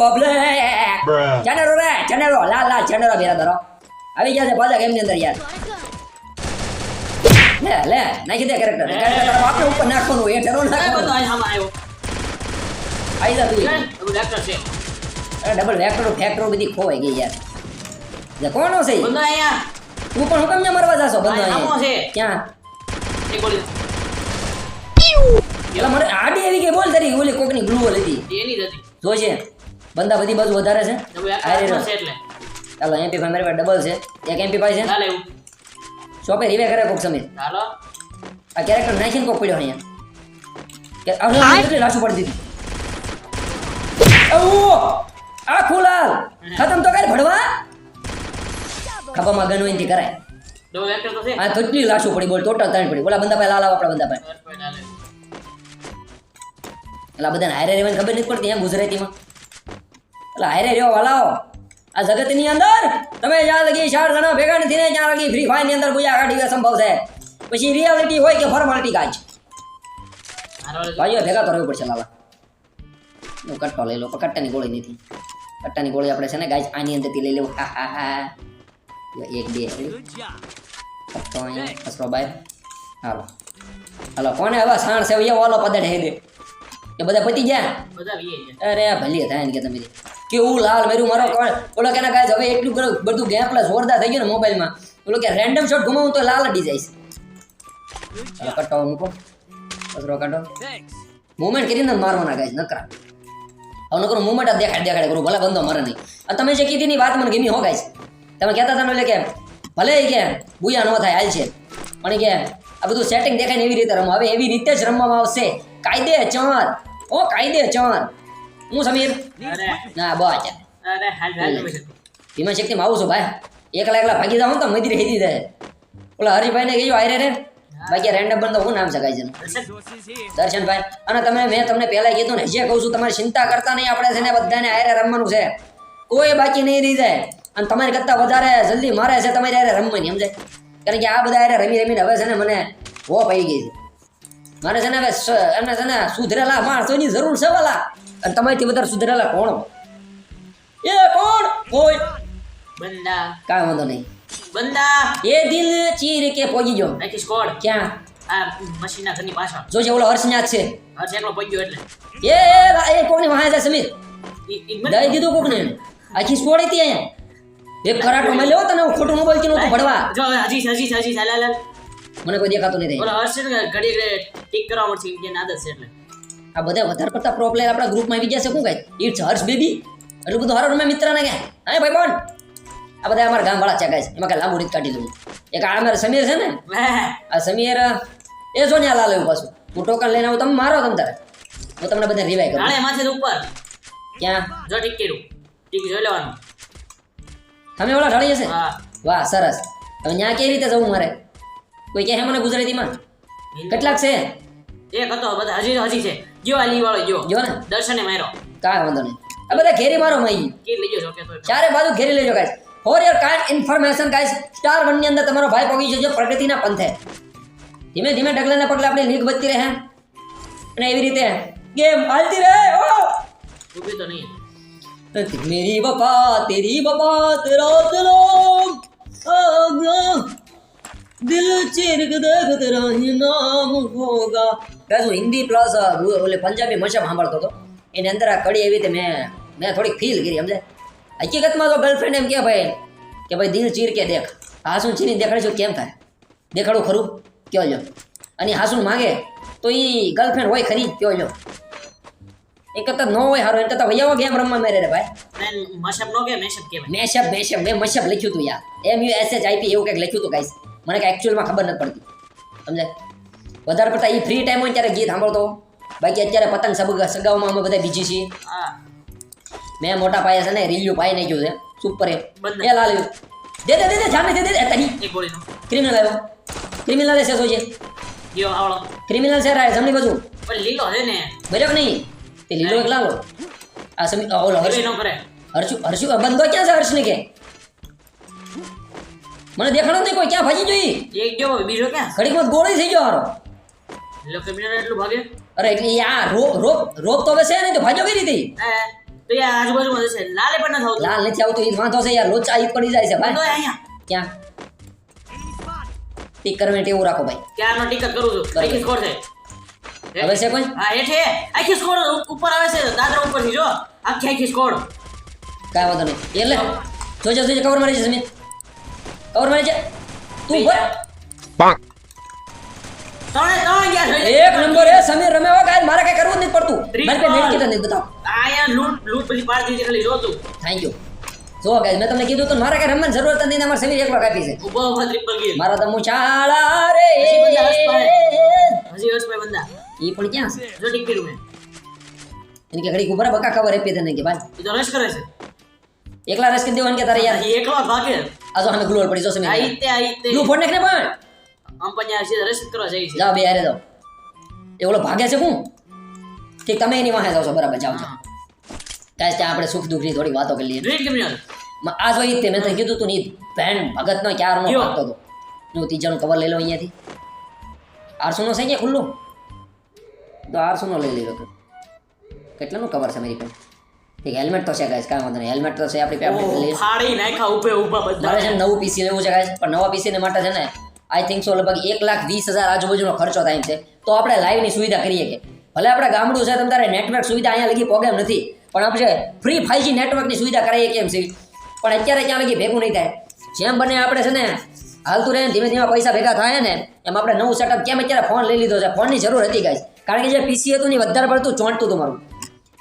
Public Bruh. રે ચેનરો લાલ લાલ ચેનરો બેરા ધરો આવી ગયા છે પાછા ગેમની અંદર યાર. લે લે નાખી દે કેરેક્ટર કેરેક્ટર આપણે ઉપર નાખવાનું એ એ બંદો નાખવાનું અહીં આવ્યો. આઈ જા તું. ડબલ છે. અરે ડબલ વેક્ટર ફેક્ટર બધી ખોવાઈ ગઈ યાર. જે કોણ છે બંદો અહીંયા. તું પણ હુકમ ને મરવા જાશો? બંદો સામો છે. ક્યાં? એ ગોળી એટલે મને આડી આવી ગઈ બોલ તારી ઓલી કોકની ગ્લુ હતી. એની જ હતી. જોજે. બંદા બધી બાજુ વધારે છે. ચાલો એમપી ભાઈ મારી પાસે ડબલ છે. એક એમપી પાસે છે. ચાલે શોપે રીવે કરે કોક સમીર આ કેરેક્ટર નાખીને કોક પડ્યો અહીંયા. કે આ કેટલી પડી દીધી. ઓ આ ખુલાલ ખતમ તો કર ભડવા. ખભામાં ગન હોય કરાય. છે. કેટલી લાશો પડી બોલ ટોટલ ત્રણ પડી. બોલા બંદા પાસે લાલ આપણા બંદા પાસે. એટલે બધાને હારે ખબર નથી પડતી અહીંયા ગુજરાતીમાં. હારે રહ્યો વાલાઓ. આ જગતની અંદર તમે જ્યાં લગી ચાર જણા ભેગા નથી ને ત્યાં લગી ફ્રી ફાયરની અંદર ગુજા કાઢી સંભવ છે. પછી રિયાલિટી હોય કે ફોર્માલિટી કાજ મારો વાળો ભાઈઓ ભેગા તો રહેવું પડશે લાલા. નો કટ્ટો લઈ લો પણ કટ્ટાની ગોળી નથી. કટ્ટાની ગોળી આપણે છે ને ગાય આની અંદરથી લઈ લેવું. હા હા હા. જો એક બે કટ્ટો અહીંયા કચરો બહાર હાલો. હાલો કોને હવે સાણ સેવ એ ઓલો પદડ હે દે. એ બધા પતી ગયા? બધા વીએ છે અરે ભલી થાય ને કે તમે. કેવું લાલ મેરું મારો કોણ? બોલો કે ના ગાય હવે એટલું બધું ગેમ પ્લસ જોરદાર થઈ ગયું ને મોબાઈલમાં. બોલો કે રેન્ડમ શોટ ઘુમાવું તો લાલ અડી જાય ચાલો કટો મૂકો. કચરો કાઢો. મુવમેન્ટ કરીને મારવાના ગાય નકરા. હવે નકરું મુવમેન્ટ દેખાડ દેખાડ કરું ભલે બંધો મરે નહીં. અને તમે જે કીધી ની વાત મને ગમી હો ગાય. તમે કહેતા હતા એટલે કે ભલે કે બુયા ન થાય હાલ છે. પણ કે આ બધું સેટિંગ દેખાય ને એવી રીતે રમો. હવે એવી રીતે જ રમવામાં આવશે. કાયદે ચણ. ઓ કાયદે ચાર હું સમીર? ના બસ ધીમા શક્તિમાં આવું છું ભાઈ. એકલા એકલા ભાગી જાઉં તો મજરી હેદી જાય. ઓલા હરીભાઈને કહેજો આયરે રે. બાકી રેન્ડમ બંધ હું નામ શકાય છે દર્શનભાઈ અને તમે મેં તમને પહેલા કીધું ને જે કહું છું તમારે ચિંતા કરતા નહીં આપણે છે ને બધાને આયરે રમવાનું છે. કોઈ બાકી નહીં રહી જાય. અને તમારી કરતાં વધારે જલ્દી મારે છે તમારી આયરે રમવાની સમજાય? કારણ કે આ બધા આયરે રમી રમીને હવે છે ને મને હો પડી ગઈ છે. મારે છે ને હવે એમને છે ને સુધરેલા માણસોની જરૂર છે વાલા અને તમારીથી વધારે સુધરેલા કોણ? એ કોણ? કોઈ. બંદા. કાંઈ વાંધો નહીં. બંદા. એ દિલ ચીર કે પોગી ગયો? નાખીશ સ્કોડ ક્યાં? આ મશીનના ઘરની પાછળ. જોજે ઓલો હર્ષનાથ છે. હર્ષ એકલો પગ્યો એટલે. એ એ કોકની વાહે છે સમીર? દઈ દીધું કોકને. આખી સ્કોડ હતી અહીંયા. એક કરાટો માં લેવો તને હું ખોટું મોબાઈલ કે નહોતું ભડવા જો હજી હજી હજી હાલ, હાલ, હાલ. મને કોઈ દેખાતું નથી. ઓલા હર્ષ છે ને ઘડી ઘડી ટીક કરવા મળશે એની આદત છે એટલે. આ બધા વધારે પડતા પ્રો પ્લેયર આપણા ગ્રુપમાં આવી ગયા છે શું કઈ ઇટ્સ હર્ષ બેબી એટલું બધું હારો રમે મિત્ર ને કે હા ભાઈ બોન આ બધા અમારા ગામ વાળા છે guys. એમાં કાંઈ લાંબુ રીત કાઢી દઉં. એક આ અમારે સમીર છે ને? આ સમીર એ જો ને લાલ એવું પાછું. હું ટોકન લઈને આવું તમે મારો તમ તારે. હું તમને બધા રિવાય કરું. નાળે માથે ઉપર. ક્યાં? જો ટીક કર્યું. ટીક જોઈ લેવાનું. તમે ઓલા ઢળી જશે હા. વાહ સરસ. હવે ત્યાં કેવી રીતે જવું મારે? કોઈ કહે મને ગુજરાતીમાં કેટલાક છે એક હતો બધા હજી હજી છે જો આ લી વાળો જો જો ને દર્શને માર્યો કાંઈ વાંધો નહીં આ બધા ઘેરી મારો મઈ કે લઈ ગયો કે તો ચારે બાજુ ઘેરી લેજો guys for your kind information guys star one ની અંદર તમારો ભાઈ પહોંચી જજો પ્રગતિના પંથે ધીમે ધીમે ડગલાના પગલે આપણી લીગ વધતી રહે અને એવી રીતે ગેમ હાલતી રહે ઓ ઊભી તો નહીં मेरी वफा तेरी वफा तेरा सलाम आगा નામ હોગા ગાઈસ હું હિન્દી પ્લસ ઓલે પંજાબી મજામાં સાંભળતો હતો એની અંદર આ કડી એવી રીતે મેં મેં થોડીક ફીલ કરી સમજે હકીકતમાં તો ગર્લફ્રેન્ડ એમ કે ભાઈ કે ભાઈ દિલ ચીર કે દેખ હાસુન ચીરીને દેખાડીશું કેમ થાય દેખાડું ખરું કયો લ્યો અને હાસુન માગે તો એ ગર્લફ્રેન્ડ હોય ખરી કયો લ્યો એ કરતા નો હોય હારો એ કરતા વૈયા ગેમ રમવા મેરે રે ભાઈ મેશઅપ નો કે મેશઅપ કે મેશઅપ મેશઅપ મેં મશઅપ લખ્યું હતું યાર M U S H IP એવું કંઈક લખ્યું હતું ગાઈસ મને કાંઈ એકચ્યુઅલમાં ખબર નથી પડતી. સમજાય વધારે પડતા એ ફ્રી ટાઈમ હોય ત્યારે ગીત સાંભળતો. બાકી અત્યારે પતંગ સબ સગાવમાં અમે બધા બીજી છીએ. મેં મોટા પાયે છે ને રીલ્યુ પાઈ નાખ્યું છે. સુપર એ. એ. લાલ્યું દે દે દે દે જામે દે દે. દે તની ક્રિમિનલ આવ્યો. ક્રિમિનલ છે સોજે ગયો આવળો ક્રિમિનલ છે રાય જમણી બાજુ. પણ લીલો છે ને. બરાબર નહીં? તે લીલો એક લાલો આ સમી ઓલો હર્ષ નો કરે હર્ષુ હર્ષુ બંધો ક્યાં છે હર્ષ ને કે? મને દેખાડો નહીં કોઈ ક્યાં ભાજી જોઈ એક ગયો બીજો ક્યાં? ઘડીક ઘડીકમાં ગોળી થઈ ગયો હારો. એટલે કેમેરા એટલું ભાગે? અરે એટલે આ રોપ રોપ રોપ તો હવે છે ને તો ભાજો કઈ રીતે? તો યાર આજુબાજુમાં જશે લાલે પણ ન થતું લાલ નથી આવતું એ જ વાંધો છે યાર લોચા ઈ પડી જાય છે ભાઈ. ભાઈ અહીંયા. ક્યાં? ટિકર કરવાની ટેવું રાખો ભાઈ. ક્યારનો ટિકર કરું છું. આખી સ્કોર છે. હવે છે કોઈ? હા હેઠે. આખી સ્કોર ઉપર આવે છે દાદરા ઉપરથી જો. આખી આખી સ્કોર કાંઈ વાંધો નહીં. એટલે જોજો જોજો કવર મારી છે સમીર કવર મારી છે તું ભર ત્રણે ત્રણ ગયા છે એક નંબર એ સમીર રમે હો કાંઈ મારે કઈ કરવું જ નથી પડતું મારી પાસે મેડિકેટ નથી બતાવ આયા લૂંટ લૂંટ પછી પાડી દીધી ખાલી જો તું થેન્ક યુ જો ગાઈસ મેં તમને કીધું તો મારે કઈ રમવાની જરૂરત જ નથી ને અમારે સમીર એકલો કાપી છે ઊભો ઊભો ટ્રિપલ ગીર મારા તો મુછાળા રે હજી બધા પાસે. હજી હર્ષભાઈ બંદા ઈ પણ ક્યાં છે જો ટિક કર્યું મેં એને કે ઘડી ઉપર બકા ખબર આપી તને કે ભાઈ એ તો રશ કરે છે એકલા રસ કરી દેવાનું કે તારે યાર? એકલા ભાગે? આ જો અમે ગ્લોર પડી જશે સમીર આઈ તે ફોન તે. ગ્લુ ફોડ નાખ ને પણ યાર સીધા રસ કરવા જઈ છે જાઓ બે હારે જાવ એ ઓલો ભાગે છે હું ઠીક તમે એની વાહે જાવ છો? બરાબર જાવ જાઓ. કાંઈ ત્યાં આપણે સુખ દુઃખની થોડી વાતો કરી લઈએ. ગ્રીન કેમ આ જો તે મેં તો કીધું તું ની ભેણ ભગતનો ક્યારનો કયો? ભાગતો હતો. નું ત્રીજાનું કવર લઈ લો અહીંયાથી. આરસોનો છે કે ખુલ્લું? તો આરસોનો લઈ તું. કેટલાનું કવર છે મારી પાસે? ઠીક હેલ્મેટ તો છે ગાઈસ કાંઈ વાંધો નહીં. હેલ્મેટ તો છે આપણી આપણે ફાડી નાખ્યા ઉભે ઊભા બધા. મારે છે નવું પીસી લેવું છે ગાઈસ પણ નવા પીસી માટે છે ને આઈ થિંક સો લગભગ એક લાખ વીસ હજાર આજુબાજુનો ખર્ચો થાય છે. તો આપણે લાઈવની સુવિધા કરીએ કે. ભલે આપણે ગામડું છે તમારે નેટવર્ક સુવિધા અહીંયા લગી પ્રોબ્લેમ નથી પણ આપણે ફ્રી ફાઈવજી નેટવર્કની સુવિધા કરાવીએ કેમ છે. પણ અત્યારે ક્યાં લગી ભેગું નહીં થાય. જેમ બને આપણે છે ને હાલતું રહે ધીમે ધીમે પૈસા ભેગા થાય ને એમ આપણે નવું સેટઅપ કેમ અત્યારે ફોન લઈ લીધો છે? ફોનની જરૂર હતી ગાઈસ કારણ કે જે પીસી હતું ને વધારે પડતું ચોંટતું હતું મારું.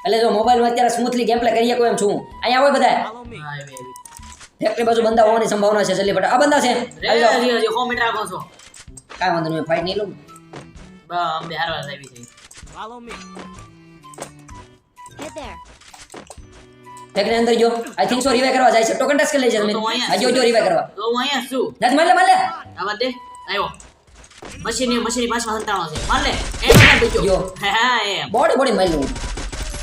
એટલે જો મોબાઈલમાં અત્યારે સ્મૂથલી ગેમ પ્લે કરીએ કોઈ એમ છું. અહીંયા હોય બધા હા. ફેક્ટરી બાજુ બંદા હોવાની સંભાવના છે જલ્દી ફટાફટ આ બંદા છે? આવી જાઓ. હજી હજી સો મીટર છો. કાંઈ વાંધો નહીં ફાઈટ નહીં લઉં. બા અંબે હારવા આવી છે. Head ધેર ફેક્ટરી અંદર જો. આઈ થિંક સો રિવાઈ કરવા જાય છે. ટોકન ટેસ્ટ કરી લેજે તમે. આ જો જો રિવાઈ કરવા. તો હું અહીંયા છું. દસ માર લે માર લે આવા દે. આવ્યો મશીન મશીન પાછળ હંતાણો છે. માર લે એ માર દેજો હા એ બોડી બોડી મારી લઉં.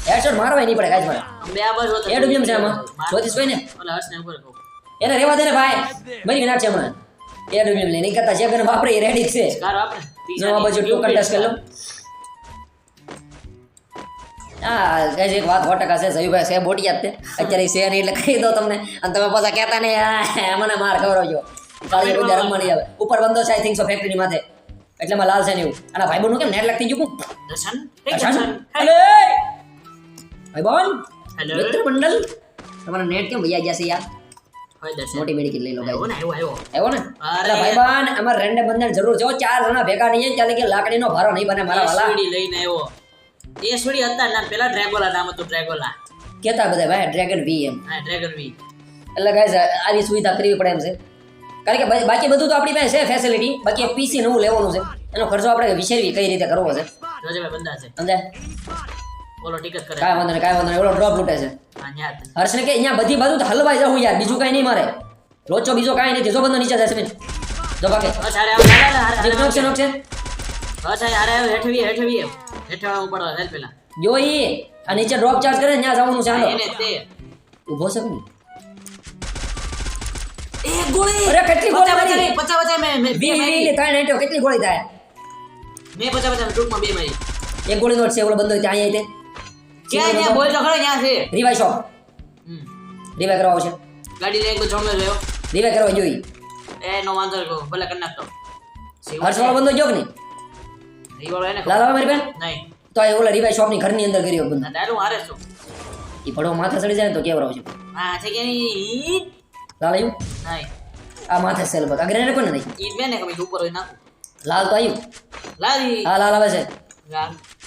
હેડશોટ મારવાય નહીં પડે કાંઈ જ મારે. અંબે આ બાજુ હતા. એ ડુબીએમ છે આમાં. માર. જોતીશ કોઈ ને? ઓલા હર્ષને ઉપર કહું. એને રેવા દે ને ભાઈ. મરી નાખ છે હમણાં. એ ડુબીએમ લઈને કરતા જે ગન વાપરે એ રેડી છે. કારો આપણે જો આ બાજુ ટોકન ટેસ્ટ કરી લઉં હા ગાઈસ એક વાત સો ટકા છે. જયુભાઈ છે બોટી જ તે. અત્યારે ઈ છે નહીં એટલે કહી દો તમને. અને તમે પાછા કહેતા નહીં "આ, મને માર ખવડાવજો કાલે કોઈ દર રમવાની આવે. ઉપર બંધો છે આઈ થિંક સો ફેક્ટરીની માથે. એટલે માં લાલ છે ને એવું. અને ભાઈ નું કેમ નેટ લાગ થઈ ગયું? દર્શન. એ અચ્છા દર્શન. અલે બોન હેલો મિત્ર મંડળ તમારા નેટ કેમ ભૈયા ગયા છે યાર? મોટી મેડિકલ લઈ લો ભાઈ. આવ્યો ને અરે. ભાઈ બાન અમારે રેન્ડમ બંધન જરૂર છે ચાર જણા ભેગા નહીં ચાલે કે લાકડીનો ભારો નહીં બને મારા વાલા. લઈને આવ્યો એસવીડી હતા ના પેલા ડ્રેગોલા નામ હતું ડ્રેગોલા. કેતા બધા ભાઈ ડ્રેગન વી એમ. હા ડ્રેગન વી એટલે ગાઈસ આવી સુવિધા કરવી પડે એમ છે. કારણ કે બાકી બધું તો આપણી પાસે છે ફેસિલિટી બાકી પીસી નવું લેવાનું છે. એનો ખર્ચો આપણે વિચારવી કઈ રીતે કરવો છે. જોજે ભાઈ બંદા છે. સમજાય? બોલો ટિકિટ કરે. કાંઈ વાંધો નહીં કાંઈ વાંધો નહીં. ઓલો ડ્રોપ લૂટે છે. હર્ષને કે અહીંયા બધી બાજુ હલવાઈ જવું યાર બીજું કાંઈ નહીં મારે. લોચો બીજો કાંઈ નથી જો બંધો નીચે જશે બેન. જો બાકી. નોક છે નોક છે જો ઈ આ નીચે ડ્રોપ ચાર્જ કરે ત્યાં જવાનું છે હાલો. જ ઊભો છે કોણ? એ ગોળી! અરે કેટલી ગોળી મારી? પચા પચા પચા મેં મેં બે મારી. ત્રણ હેઠો કેટલી ગોળી થાય? મે 50 50 ટૂંકમાં બે મારી. એક ગોળી નોટ છે ઓલો બંધો ત્યાં અહીંયા ક્યાં ત્યાં બોલ તો ખરો ત્યાં છે. રિવાઈ શોપ. રિવાઈ કરવા આવશે. ગાડી લઈને એક જમણે રહ્યો રિવાઈ કરવા જોઈ એ નો વાંધો નહીં, ભલે કર નાખતો. હર્ષ વાળો બંધો જો નહીં? ઈ એને લાલ મારી બેન નહીં. તો આ ઓલા રિવાઈ શોપની ઘરની અંદર કર્યો બંધ. ના મારે હારે છું. એ ભડો માથે ચડી જાય ને તો કેવરાવ છે? હા છે કે નહીં લાલ આવ્યું? નહીં. આ માથે સેલ આ ગ્રેનેડ કોને નહીં ઈ ને કમી ઉપર હોય ના. લાલ તો આવ્યું. લાલ હા લાલ આવે છે.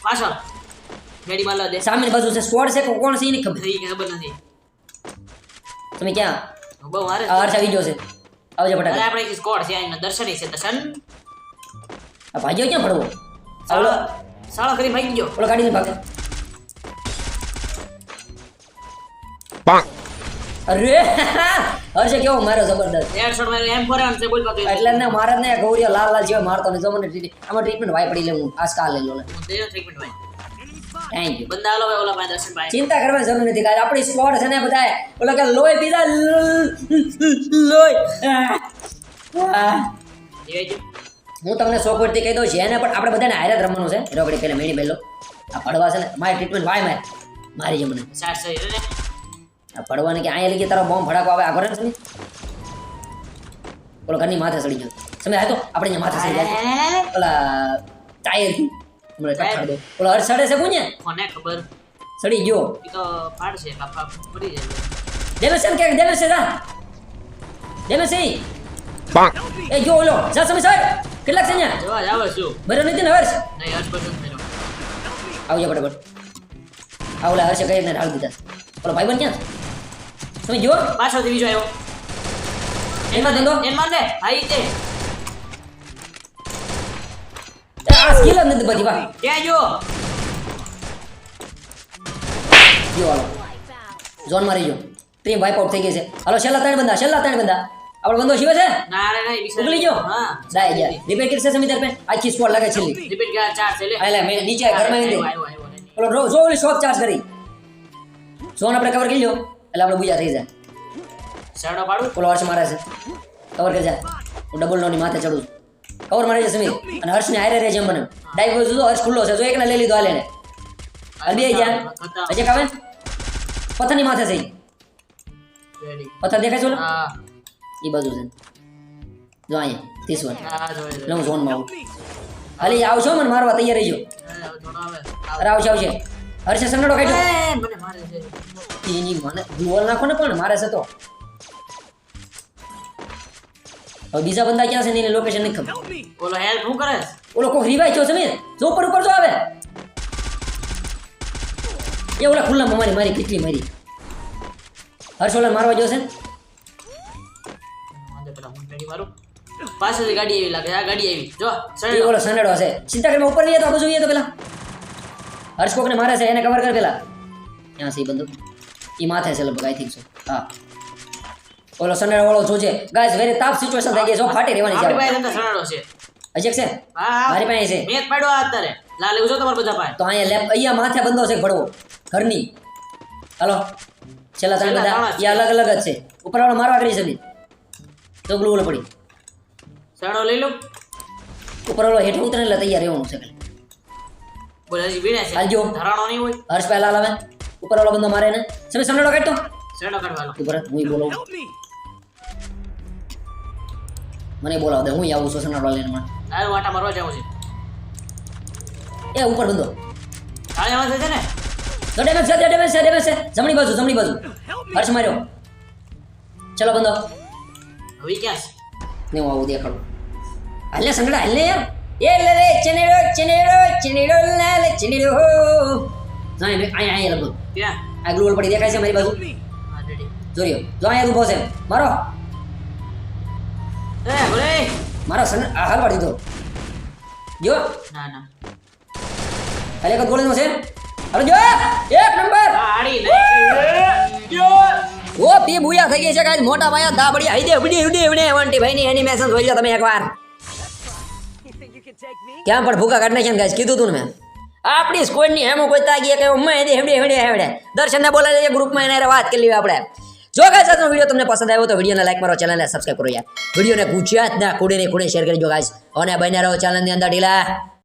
પાછળ. ગાડી માં લા દે. સામેની બાજુ છે સ્કોડ છે કોણ છે એની ખબર? ઈ ખબર નથી. તમે ક્યાં? બહુ મારે આ હર્ષ આવી ગયો છે. આવજો અરે આપણે સ્કોડ છે આને દર્શન છે દર્શન. આ ભાગ્યો ક્યાં પડવો સાળો સાળો કરી ભાગી ગયો. ઓલો ગાડીને ભાગે. અરે હર્ષે કેવો મારો જબરદસ્ત. એર શોટ માર્યો એમ ફોર છે બોલ પાકે એટલે ને મારે ને ગૌરીઓ લાલ લાલ જેવા મારતો ને જો મને આમાં ટ્રીટમેન્ટ વાય પડી લે હું આ સ્કાર લઈ લો ને. ટ્રીટમેન્ટ ભાઈ થેન્ક યુ બંદા આલો ભાઈ ઓલા પાસે દર્શન ભાઈ. ચિંતા કરવા જરૂર નથી કાલે આપણી સ્કોડ છે ને બધા ઓલા કે લોહી પીધા જો. હું તમને સો કોઈથી કહી દઉં જેને પણ આપણે બધાને હારે રમવાનું છે રોકડી પહેલા મેળી બેલો આ પડવા છે ને મારી ટ્રીટમેન્ટ વાય મારે મારી જમને આ પડવાને કે અહીંયા લઈ તારો બોમ્બ ફડાકો આવે આગળ સમી ઓલો ઘરની માથે સડી ગયો. સમય આવ્યો તો? આપણે અહીંયા માથે સડી જાય ઓલા ટાયરથી હમણાં ટક્કર દો ઓલો હર સડે છે કોને કોને ખબર? સડી ગયો. એ તો પાડશે બાપા પડી જાય. ડેમેજ છે કે ડેમેજ છે જા. છે ઈ. એ જો ઓલો જા સમય સર. કેટલાક છે ન્યા? જોવા જ છું. બરો નથી ને હર્ષ? નહીં હર્ષ પસંદ મેરો આવજો ફટાફટ. આ ઓલા હર્ષે કઈ ને ઢાળ દીધા ઓલો બન ક્યાં છે? તમે જો પાછળથી બીજો આવ્યો. એમાં ધંધો એમાં ને ભાઈ તે. આ સ્કિલ નથી બધી વાહ. ગયો જો હાલો. ઝોન મારી જો ટીમ વાઇપ આઉટ થઈ ગઈ છે. હાલો છેલ્લા ત્રણ બંદા છેલ્લા ત્રણ બંદા. આપણો બંદો શિવે છે? ના રે બિચારો. ઉગલી ગયો? હા. દાય ગયા રિપેર કરશે સમી તાર આખી સ્કોર લાગે છેલ્લી. રિપીટ ગયા ચાર છે લે. આ લે નીચે ઘરમાં આવી આવ્યો, આવ્યો, આવ્યો. ઓલો જો ઓલી શોપ ચાર્જ કરી. ઝોન આપણે કવર કરી લ્યો. એટલે આપણે બુજા થઈ જાય. શરડો પાડું? ઓલો હર્ષ મારે છે. કવર કરી જાય હું ડબલ નોની માથે ચડું છું. કવર મારે છે સમીર. અને હર્ષને હારે રે એમ મને ડાઈવ જો હર્ષ ખુલ્લો છે. જો એકને લઈ લીધો હાલે ને અડબી આવી ગયા. ખતમ. કાવે પથ્થરની માથે થઈ પથ્થર દેખાય છે હા. એ બાજુ છે. જો અહીંયા ત્રીસ વન હું ઝોનમાં આવું. હાલી આવશો મને મારવા તૈયાર રહીજો. અરે આવશે આવશે. હર્ષે સંગડો કાઢ્યો એ, મને મારે છે. એની મને ગુવલ નાખો ને પણ મારે છે તો. હવે બીજા બંદા ક્યાં છે ને એને લોકેશન નહીં ખબર. ઓલો હેલ્પ શું કરે? ઓલો કોક રિવાઈ થયો સમીર જો ઉપર ઉપર જો આવે એ ઓલા ખુલ્લામાં મારી મારી કેટલી મારી. હર્ષ ઓલા મારવા જો છે પાછળથી ગાડી આવી લાગે આ ગાડી આવી જો એ ઓલો સનેડો છે ચિંતા કરી ઉપર લઈએ તો આપણે જોઈએ તો પેલા. હર્ષ કોકને મારે છે એને કવર કર પેલા. ક્યાં છે બંદૂક? એ માથે છે લગભગ આઈ થિંક સો હા. ઓલો સનેડો વાળો જોજે ગાઈસ વેરી તાપ સિચ્યુએશન થઈ ગઈ છે જો ફાટી રહેવાની છે પાસે અંદર સડો છે. અજેક છે? મારી પાસે છે. મેં જ પાડ્યો આ અત્યારે. લાલ એવું છો તમારા બધા પાસે. તો અહીંયા લેપ અહીંયા માથે બંધો છે ભડવો. ઘરની. હાલો. છેલ્લા ત્રણ બધા. એ અલગ અલગ જ છે. ઉપર વાળો મારવા કરી છે તો ગ્લુ પડી. સડો લઈ લો. ઉપર વાળો હેઠ ઉતરે એટલે તૈયાર રહેવાનું છે. બોલ હજી વીણે છે. હાલજો. ધરાણો નહીં હોય. હર્ષ પહેલા લાવે ઉપર વાળો બંધો મારે ને. તમે સંડળો કાઢતો. સડો કાઢવાનો ઉપર હું બોલાવું મને બોલાવ. દે હું આવું છું સંડળો લઈને હમણાં. તારું વાટા મારવા જવું છે. એ ઉપર બંધો. થાળીમાં છે ને? તો ડેમેજ છે ડેમેજ છે ડેમેજ છે. જમણી બાજુ જમણી બાજુ. હર્ષ માર્યો. ચલો બંધો. હવે ક્યાં છે? ને હું આવું દેખાડું. હાલે સંગડા હાલે યાર. એ લે રે ચનેડો ચનેડો ચનેડો લાલ ચનેડો હો જાય બે આય આય લગભગ ક્યાં? આ ગ્લુવલ પડી દેખાય છે મારી બાજુ. જોરિયો જો આયા ઊભો છે. મારો. એ બોલે. મારો સન આહાર હાલ પાડી દીધો જો. ના ના. હાલે એક ગોળીનો છે. અરે જો એક નંબર. આ આડી નહીં ઓ પી બુયા થઈ ગઈ છે કાઈ મોટા ભાઈ દાબડી. હાઈ દે ઉડી ઉડી ઉડી એવન્ટી ભાઈ ની એનિમેશન જોઈ લો તમે એકવાર. ક્યાં પણ ભૂકા કાઢ નાખ્યા ગાઈસ કીધું તું ને મેં. આપણી સ્કોડની હેમો કોઈ તાગી કે મેં દે હેવડે હેવડે હેવડે. દર્શનને બોલાવી દઈએ ગ્રુપમાં એને વાત કરી લેવી આપણે. જો ગાઈસ, આજનો વીડિયો તમને પસંદ આવ્યો તો વિડીયોને લાઈક મારો ચેનલને સબસ્ક્રાઇબ કરો યાર. વિડીયોને ગુજરાતના કુડેને ખૂણે શેર કરજો ગાઈસ. અને બન્યા રહો ચેનલની અંદર ઢીલા.